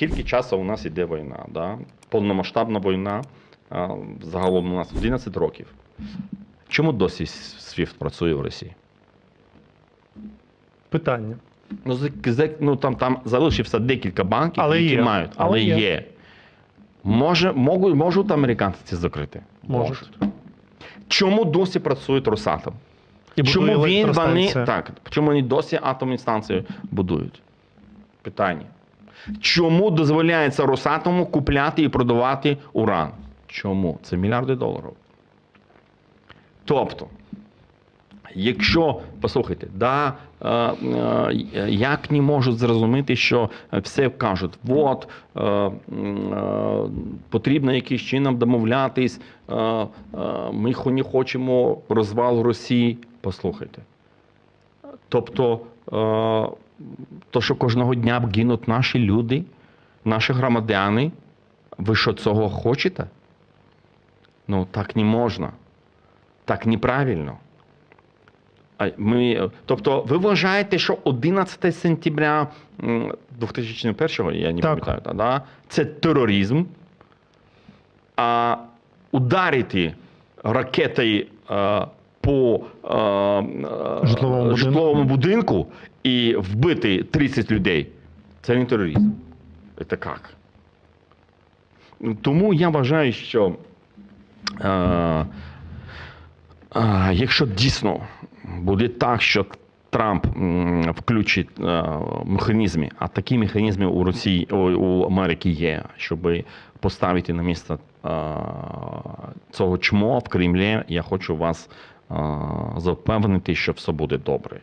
скільки часу у нас іде війна? Да? Повномасштабна війна загалом у нас 11 років. Чому досі SWIFT працює в Росії? Питання. Ну, ну там, там залишився декілька банків, Але які є. мають, але, Але є. є. Може, можуть, можуть американці це закрити? Можуть. Чому досі працює Росатом? І чому він вони так? Чому вони досі атомні станції будують? Питання. Чому дозволяється Росатому купляти і продавати уран? Чому? Це мільярди доларів. Тобто, якщо, послухайте, да, е, е, як не можуть зрозуміти, що все кажуть, от е, потрібно якимось чином домовлятись, ми не хочемо розвал Росії. Послухайте. Тобто, то, що кожного дня гинуть наші люди, наші громадяни, ви що цього хочете? Ну, так не можна. Так неправильно. Ми, тобто, ви вважаєте, що 11 сентября м, 2001 я не пам'ятаю, та, да? це тероризм, а ударити ракетою е, по е, е, Житловому будинку. будинку і вбити 30 людей це не тероризм. Це як? Тому я вважаю, що е, е, якщо дійсно буде так, що Трамп включить механізми, а такі механізми у Росії у Америки є, щоб поставити на місце цього чмо в Кремлі, я хочу вас запевнити, що все буде добре.